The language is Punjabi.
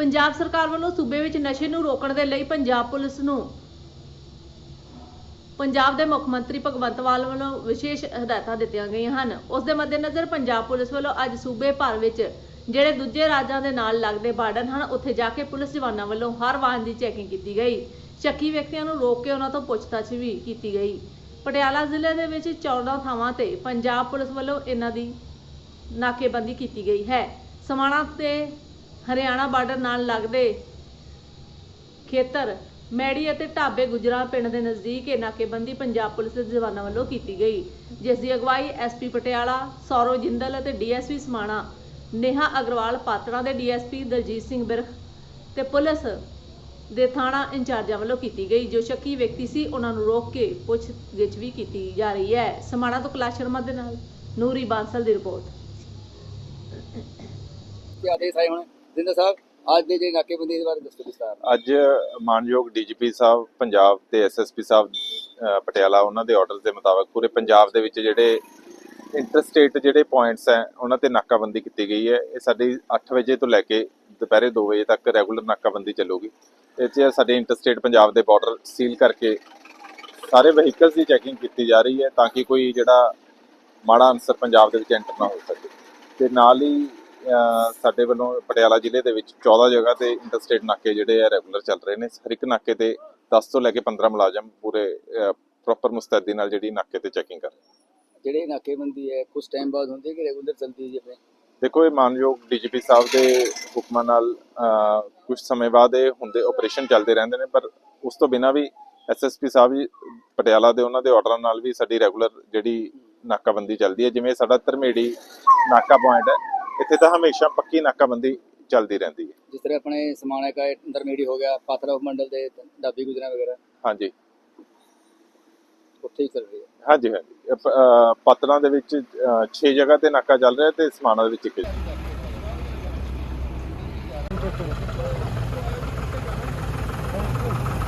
ਪੰਜਾਬ ਸਰਕਾਰ ਵੱਲੋਂ ਸੂਬੇ ਵਿੱਚ ਨਸ਼ੇ ਨੂੰ ਰੋਕਣ ਦੇ ਲਈ ਪੰਜਾਬ ਪੁਲਿਸ ਨੂੰ ਪੰਜਾਬ ਦੇ ਮੁੱਖ ਮੰਤਰੀ ਭਗਵੰਤ ਮਾਨ ਵੱਲੋਂ ਵਿਸ਼ੇਸ਼ ਹਦਾਇਤਾਂ ਦਿੱਤੀਆਂ ਗਈਆਂ ਹਨ। ਉਸ ਦੇ ਮੱਦੇਨਜ਼ਰ ਪੰਜਾਬ ਪੁਲਿਸ ਵੱਲੋਂ ਅੱਜ ਸੂਬੇ ਭਰ ਵਿੱਚ ਜਿਹੜੇ ਦੂਜੇ ਰਾਜਾਂ ਦੇ ਨਾਲ ਲੱਗਦੇ ਬਾਰਡਰ ਹਨ, ਉੱਥੇ ਜਾ ਕੇ ਪੁਲਿਸ ਜਵਾਨਾਂ ਵੱਲੋਂ ਹਰ ਵਾਹਨ ਦੀ ਚੈਕਿੰਗ ਕੀਤੀ ਗਈ। ਸ਼ੱਕੀ ਵਿਅਕਤੀਆਂ ਨੂੰ ਰੋਕ ਕੇ ਉਹਨਾਂ ਤੋਂ ਪੁੱਛਤਾਛ ਵੀ ਕੀਤੀ ਗਈ। ਪਟਿਆਲਾ ਜ਼ਿਲ੍ਹੇ ਦੇ ਵਿੱਚ 14 ਥਾਵਾਂ ਤੇ ਪੰਜਾਬ ਪੁਲਿਸ ਵੱਲੋਂ ਇਹਨਾਂ ਦੀ ਨਾਕੇਬੰਦੀ ਕੀਤੀ ਗਈ ਹੈ। ਸਮਾਣਾ ਤੇ ਹਰਿਆਣਾ ਬਾਰਡਰ ਨਾਲ ਲੱਗਦੇ ਖੇਤਰ, ਮੈੜੀ ਅਤੇ ਢਾਬੇ ਗੁਜਰਾ ਪਿੰਡ ਦੇ ਨਜ਼ਦੀਕ ਇਹ ਨਾਕੇਬੰਦੀ ਪੰਜਾਬ ਪੁਲਿਸ ਦੇ ਜਵਾਨਾਂ ਵੱਲੋਂ ਕੀਤੀ ਗਈ, ਜਿਸ ਦੀ ਅਗਵਾਈ ਐਸਪੀ ਪਟਿਆਲਾ, ਸੌਰਵ ਜਿੰਦਲ ਅਤੇ ਡੀਐਸਪੀ ਸਮਾਣਾ, ਨੇਹਾ ਅਗਰਵਾਲ ਪਾਤੜਾ ਦੇ ਡੀਐਸਪੀ ਦਲਜੀਤ ਸਿੰਘ ਬਿਰਖ ਤੇ ਪੁਲਿਸ ਦੇ ਥਾਣਾ ਇੰਚਾਰਜਾਂ ਵੱਲੋਂ ਕੀਤੀ ਗਈ, ਜੋ ਸ਼ੱਕੀ ਵਿਅਕਤੀ ਸੀ, ਉਹਨਾਂ ਨੂੰ ਰੋਕ ਕੇ ਪੁੱਛਗਿੱਛ ਵੀ ਕੀਤੀ ਜਾ ਰਹੀ ਹੈ। ਸਮਾਣਾ ਤੋਂ ਕਲਾਸ਼ ਸ਼ਰਮਾ ਦੇ ਨਾਲ ਨੂਰੀ ਬਾਂਸਲ ਦੀ ਰਿਪੋਰਟ। ਕਿ ਆਦੇਸ਼ ਆਏ ਹੋਣ ਜਿੰਦਰ ਸਾਹਿਬ, ਅੱਜ ਦੇ ਜੇ ਨਾਕੇਬੰਦੀ ਦੇ ਬਾਰੇ ਦੱਸੋ ਵਿਸਤਾਰ ਅੱਜ ਮਾਨਯੋਗ ਡੀਜੀਪੀ ਸਾਹਿਬ, ਪੰਜਾਬ ਤੇ ਐਸਐਸਪੀ ਸਾਹਿਬ ਪਟਿਆਲਾ, ਉਹਨਾਂ ਦੇ ਆਰਡਰਸ ਦੇ ਮੁਤਾਬਕ ਪੂਰੇ ਪੰਜਾਬ ਦੇ ਵਿੱਚ ਜਿਹੜੇ ਇੰਟਰਸਟੇਟ ਜਿਹੜੇ ਪੁਆਇੰਟਸ ਹੈ, ਉਹਨਾਂ ਤੇ ਨਾਕਾਬੰਦੀ ਕੀਤੀ ਗਈ ਹੈ। ਇਹ ਸਾਡੀ 8 ਵਜੇ ਤੋਂ ਲੈ ਕੇ ਦੁਪਹਿਰੇ 2 ਵਜੇ ਤੱਕ ਰੈਗੂਲਰ ਨਾਕਾਬੰਦੀ ਚੱਲੂਗੀ। ਇਹ 'ਚ ਸਾਡੇ ਇੰਟਰਸਟੇਟ ਪੰਜਾਬ ਦੇ ਬਾਰਡਰ ਸੀਲ ਕਰਕੇ ਸਾਰੇ ਵਹੀਕਲਸ ਦੀ ਚੈਕਿੰਗ ਕੀਤੀ ਜਾ ਰਹੀ ਹੈ ਤਾਂ ਕਿ ਕੋਈ ਜਿਹੜਾ ਮਾੜਾ ਅਨਸਰ ਪੰਜਾਬ ਦੇ ਵਿੱਚ ਐਂਟਰ ਨਾ ਹੋ ਸਕੇ। ਤੇ ਨਾਲ ਹੀ ਸਾਡੇ ਵੱਲੋਂ ਪਟਿਆਲਾ ਜ਼ਿਲ੍ਹੇ ਦੇ ਵਿੱਚ 14 ਜਗ੍ਹਾ ਤੇ ਇੰਟਰਸਟੇਟ ਨਾਕੇ ਜਿਹੜੇ ਆ ਰੈਗੂਲਰ ਚੱਲ ਰਹੇ ਨੇ। ਹਰ ਇੱਕ ਨਾਕੇ ਤੇ 10 ਤੋਂ ਲੈ ਕੇ 15 ਮੁਲਾਜ਼ਮ ਪੂਰੇ ਪ੍ਰੋਪਰ ਮੁਸਤੈਦੀ ਨਾਲ ਜਿਹੜੀ ਨਾਕੇ ਤੇ ਚੈਕਿੰਗ ਕਰ ਜਿਹੜੇ ਨਾਕੇਬੰਦੀ ਹੈ ਕੁਝ ਟਾਈਮ ਬਾਅਦ ਹੁੰਦੀ ਹੈ ਕਿ ਰੈਗੂਲਰ ਚੱਲਦੀ ਹੈ ਜੀ ਆਪਣੇ? ਦੇਖੋ ਇਹ ਮਾਨਯੋਗ ਡੀਜੀਪੀ ਸਾਹਿਬ ਦੇ ਹੁਕਮਾਂ ਨਾਲ ਕੁਝ ਸਮੇਂ ਬਾਅਦ ਇਹ ਹੁੰਦੇ ਆਪਰੇਸ਼ਨ ਚੱਲਦੇ ਰਹਿੰਦੇ ਨੇ ਪਰ ਉਸ ਤੋਂ ਬਿਨਾਂ ਵੀ ਐਸਐਸਪੀ ਸਾਹਿਬ ਜੀ ਪਟਿਆਲਾ ਦੇ ਉਹਨਾਂ ਦੇ ਆਰਡਰਾਂ ਨਾਲ ਵੀ ਸਾਡੀ ਰੈਗੂਲਰ ਜਿਹੜੀ ਨਾਕਾਬੰਦੀ ਚੱਲਦੀ ਹੈ। ਜਿਵੇਂ ਸਾਡਾ ਧਰਮੇੜੀ ਨਾਕਾ ਪੁਆਇੰਟ ਹੈ ਇੱਥੇ ਤਾਂ ਹਮੇਸ਼ਾ ਪੱਕੀ ਨਾਕਾਬੰਦੀ ਚੱਲਦੀ ਰਹਿੰਦੀ ਹੈ। ਜਿਸ ਤਰ੍ਹਾਂ ਆਪਣੇ ਸਮਾਣਾ ਕਾ ਇੰਟਰਮੀਡੀ ਹੋ ਗਿਆ ਪਾਤਰਾ ਮੰਡਲ ਦੇ ਦਾਬੀ ਗੁਜਰਾ ਵਗੈਰਾ। ਹਾਂਜੀ। ਉੱਥੇ ਹੀ ਚੱਲ ਰਹੀ ਹੈ। ਹਾਂਜੀ ਹਾਂਜੀ। ਪਾਤਰਾ ਦੇ ਵਿੱਚ 6 ਜਗ੍ਹਾ ਤੇ ਨਾਕਾ ਚੱਲ ਰਿਹਾ ਤੇ ਸਮਾਣਾ ਦੇ ਵਿੱਚ ਇੱਕ Thank.